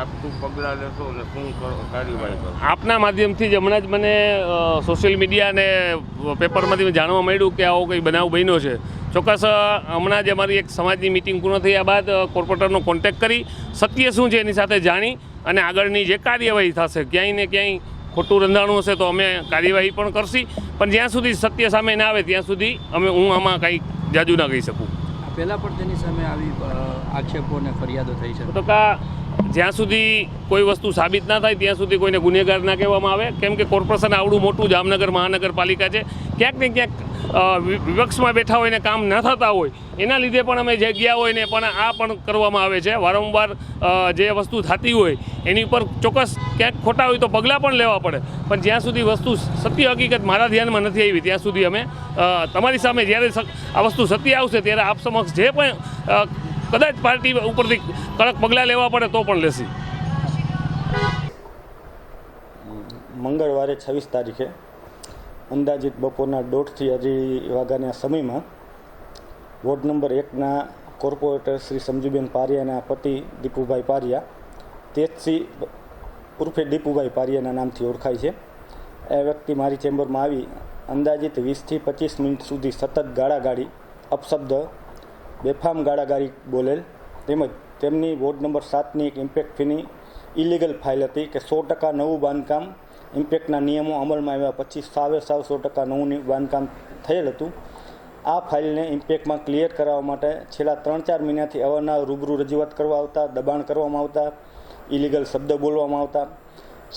આપ શું પગલાં લેશો અને શું કાર્યવાહી કરો. આપના માધ્યમથી જ હમણાં જ મને સોશિયલ મીડિયા અને પેપરમાંથી જાણવા મળ્યું કે આવો કંઈ બનાવ બન્યો છે. ચોક્કસ હમણાં જ અમારી એક સમાજની મિટિંગ પૂર્ણ થયા બાદ કોર્પોરેટરનો કોન્ટેક્ટ કરી સત્ય શું છે એની સાથે જાણી અને આગળની જે કાર્યવાહી થશે ક્યાંય ને ક્યાંય ખોટું રંધાણું હશે તો અમે કાર્યવાહી પણ કરશી. પણ જ્યાં સુધી સત્ય સામે ના આવે ત્યાં સુધી અમે હું આમાં કંઈ જાજુ ના કહી શકું. પહેલાં પણ તેની સામે આવી આક્ષેપો અને ફરિયાદો થઈ છે. તો કા જ્યાં સુધી કોઈ વસ્તુ સાબિત ના થાય, ત્યાં સુધી કોઈને ગુનેગાર ના કહેવામાં આવે. કેમ કે કોર્પોરેશન આવડું મોટું જામનગર મહાનગરપાલિકા છે. ક્યાંક ને ક્યાંક વિપક્ષમાં બેઠા હોય ને કામ ન થતા હોય, એના લીધે પણ અમે જે ગયા હોય ને પણ આ પણ કરવામાં આવે છે. વારંવાર જે વસ્તુ થતી હોય, એની ઉપર ચોક્કસ ક્યાંક ખોટા હોય તો પગલાં પણ લેવા પડે. પણ જ્યાં સુધી વસ્તુ સત્ય હકીકત મારા ધ્યાનમાં નથી આવી, ત્યાં સુધી અમે તમારી સામે જ્યારે આ વસ્તુ સત્ય આવશે ત્યારે આપ સમક્ષ જે પણ કદાચ પાર્ટી ઉપરથી કડક પગલાં લેવા પડે તો પણ લેશી. મંગળવારે છવ્વીસ તારીખે અંદાજિત બપોરના દોઢથી અઢી વાગ્યાના સમયમાં વોર્ડ નંબર એકના કોર્પોરેટર શ્રી સમજુબેન પારિયાના પતિ દીપુભાઈ પારિયા તેજસી ઉર્ફે દીપુભાઈ પારિયાના નામથી ઓળખાય છે. એ વ્યક્તિ મારી ચેમ્બરમાં આવી. અંદાજિત વીસથી પચીસ મિનિટ સુધી સતત ગાળાગાળી, અપશબ્દ બેફામ ગાળાગારી બોલેલ. તેમજ તેમની વોર્ડ નંબર સાતની એક ઇમ્પેક્ટ ફીની ઇલીગલ ફાઇલ હતી કે સો ટકા નવું બાંધકામ ઇમ્પેક્ટના નિયમો અમલમાં આવ્યા પછી સાવે સાવ સો ટકા નવું બાંધકામ થયેલ હતું. આ ફાઇલને ઇમ્પેક્ટમાં ક્લિયર કરાવવા માટે છેલ્લા ત્રણ ચાર મહિનાથી અવારનવાર રૂબરૂ રજૂઆત કરવા આવતા, દબાણ કરવામાં આવતા ઇલીગલ શબ્દ બોલવામાં આવતા.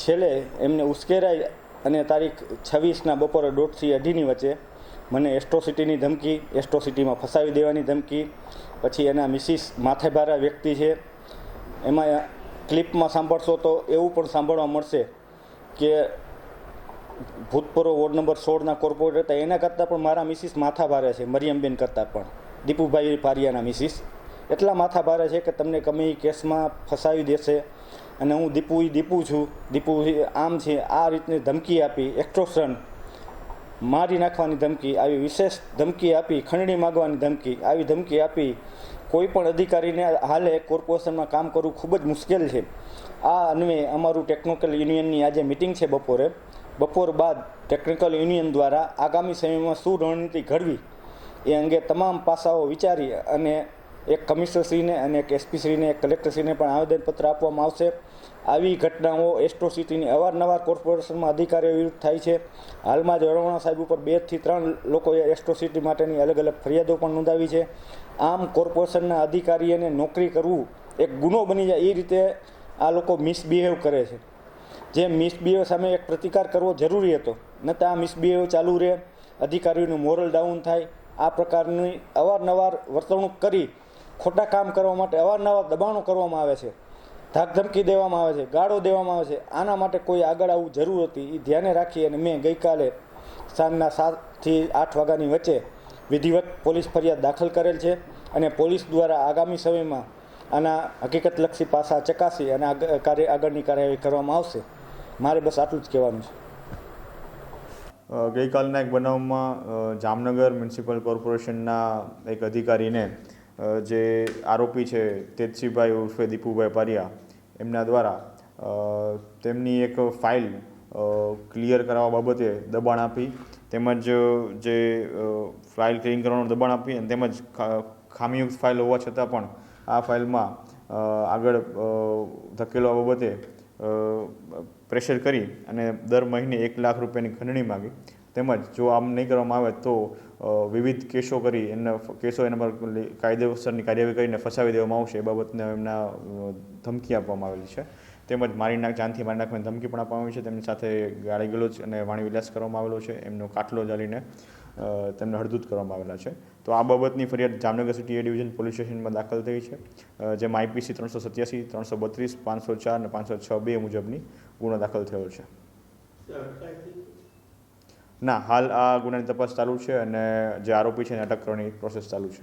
છેલ્લે એમને ઉશ્કેરાઈ અને તારીખ છવ્વીસના બપોરે દોઢથી અઢીની વચ્ચે મને એસ્ટ્રોસિટીની ધમકી, એસ્ટ્રોસિટીમાં ફસાવી દેવાની ધમકી, પછી એના મિસિસ માથેભારા વ્યક્તિ છે. એમાં ક્લિપમાં સાંભળશો તો એવું પણ સાંભળવા મળશે કે ભૂતપૂર્વ વોર્ડ નંબર સોળના કોર્પોરેટર હતા. એના કરતાં પણ મારા મિસિસ માથા ભારે છે, મરિયમબેન કરતાં પણ. દીપુભાઈ પારિયાના મિસિસ. એટલા માથા ભારે છે કે તમને ગમે કેસમાં ફસાવી દેશે. અને હું દીપુ દીપુ છું. દીપુ આમ છે, આ રીતની ધમકી આપી એક્સ્ટ્રોશન મારી નાખવાની ધમકી, આવી વિશેષ ધમકી આપી, ખંડણી માગવાની ધમકી, આવી ધમકી આપી કોઈ પણ અધિકારીને હાલે કોર્પોરેશનમાં કામ કરવું ખૂબ જ મુશ્કેલ છે. આ અન્વયે અમારું ટેકનિકલ યુનિયનની આજે મિટિંગ છે બપોરે. બપોર બાદ ટેકનિકલ યુનિયન દ્વારા આગામી સમયમાં શું રણનીતિ ઘડવી એ અંગે તમામ પાસાઓ વિચારી અને એક કમિશનરશ્રીને અને એક એસપીશ્રીને, એક કલેક્ટરશ્રીને પણ આવેદનપત્ર આપવામાં આવશે. આવી ઘટનાઓ એસ્ટ્રોસિટીની અવારનવાર કોર્પોરેશનમાં અધિકારીઓ વિરુદ્ધ થાય છે. હાલમાં જ વરવણા સાહેબ ઉપર બેથી ત્રણ લોકોએ એસ્ટ્રોસિટી માટેની અલગ અલગ ફરિયાદો પણ નોંધાવી છે. આમ કોર્પોરેશનના અધિકારીઓને નોકરી કરવું એક ગુનો બની જાય એ રીતે આ લોકો મિસબિહેવ કરે છે. જે મિસબિહેવ સામે એક પ્રતિકાર કરવો જરૂરી હતો, નહીંતર આ મિસબિહેવ ચાલુ રહે, અધિકારીઓનું મોરલ ડાઉન થાય. આ પ્રકારની અવારનવાર વર્તણૂક કરી ખોટા કામ કરવા માટે, અવારનવાર દબાણો કરવામાં આવે છે ધાકધમકી દેવામાં આવે છે, ગાળો દેવામાં આવે છે. આના માટે કોઈ આગળ આવવું જરૂર હતી એ ધ્યાને રાખી અને મેં ગઈકાલે સાંજના સાતથી આઠ વાગ્યાની વચ્ચે વિધિવત પોલીસ ફરિયાદ દાખલ કરેલ છે અને પોલીસ દ્વારા આગામી સમયમાં આના હકીકતલક્ષી પાસા ચકાસી અને કાર્ય, આગળની કાર્યવાહી કરવામાં આવશે. મારે બસ આટલું જ કહેવાનું છે. ગઈકાલના એક બનાવમાં જામનગર મ્યુનિસિપલ કોર્પોરેશનના એક અધિકારીને જે આરોપી છે તેજસીભાઈ ઉર્ફે દીપુભાઈ પારિયા, એમના દ્વારા તેમની એક ફાઇલ ક્લિયર કરાવવા બાબતે દબાણ આપી, તેમજ જે ફાઇલ ક્લિયર કરવાનું દબાણ આપી અને તેમજ ખામીયુક્ત ફાઇલ હોવા છતાં પણ આ ફાઇલમાં આગળ ધકેલવા બાબતે પ્રેશર કરી અને દર મહિને એક લાખ રૂપિયાની ખંડણી માગી. તેમજ જો આમ નહીં કરવામાં આવે તો વિવિધ કેસો કરી એમના કેસો એના પર કાયદેસરની કાર્યવાહી કરીને ફસાવી દેવામાં આવશે. એ બાબતને એમના ધમકી આપવામાં આવેલી છે. તેમજ મારી નાખ, જાનથી મારી નાખવાની ધમકી પણ આપવામાં આવી છે. તેમની સાથે ગાળી ગલોચ અને વાણી વિલાસ કરવામાં આવેલો છે. એમનો કાટલો જાળીને તેમને હળદૂત કરવામાં આવેલા છે. તો આ બાબતની ફરિયાદ Jamnagar city A division police સ્ટેશનમાં દાખલ થઈ છે. જેમાં આઈપીસી ત્રણસો સત્યાસી, ત્રણસો બત્રીસ, પાંચસો ચાર અને પાંચસો છ બે મુજબની ગુનો દાખલ થયો છે. ના, હાલ આ ગુનાની તપાસ ચાલુ છે અને જે આરોપી છે એને અટક કરવાની પ્રોસેસ ચાલુ છે.